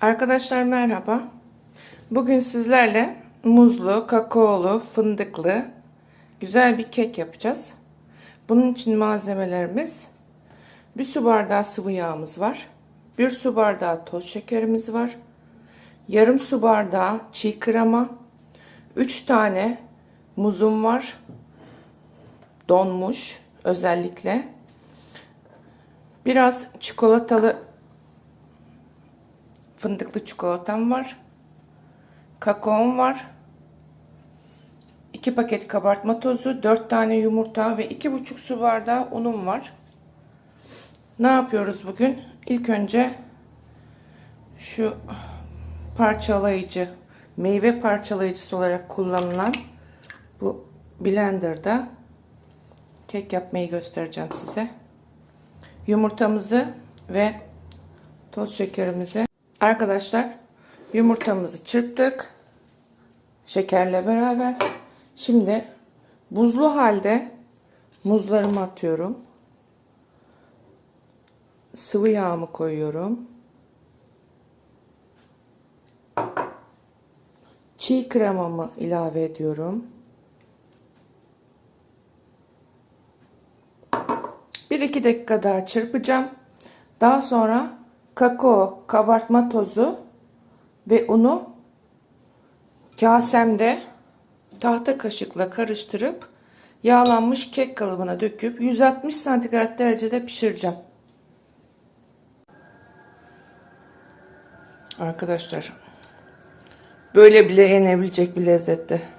Arkadaşlar merhaba. Bugün sizlerle muzlu, kakaolu, fındıklı güzel bir kek yapacağız. Bunun için malzemelerimiz bir su bardağı sıvı yağımız var. Bir su bardağı toz şekerimiz var. Yarım su bardağı çiğ krema. 3 tane muzum var. Donmuş özellikle. Biraz çikolatalı fındıklı çikolatam var. Kakaom var. 2 paket kabartma tozu, 4 tane yumurta ve 2,5 su bardağı unum var. Ne yapıyoruz bugün? İlk önce şu parçalayıcı, meyve parçalayıcısı olarak kullanılan bu blenderda kek yapmayı göstereceğim size. Yumurtamızı ve toz şekerimizi arkadaşlar yumurtamızı çırptık şekerle beraber. Şimdi buzlu halde muzlarımı atıyorum. Sıvı yağımı koyuyorum. Çiğ kremamı ilave ediyorum. Bir iki dakika daha çırpacağım. Daha sonra kakao, kabartma tozu ve unu kasemde tahta kaşıkla karıştırıp yağlanmış kek kalıbına döküp 160 santigrat derecede pişireceğim. Arkadaşlar böyle bile yenebilecek bir lezzette.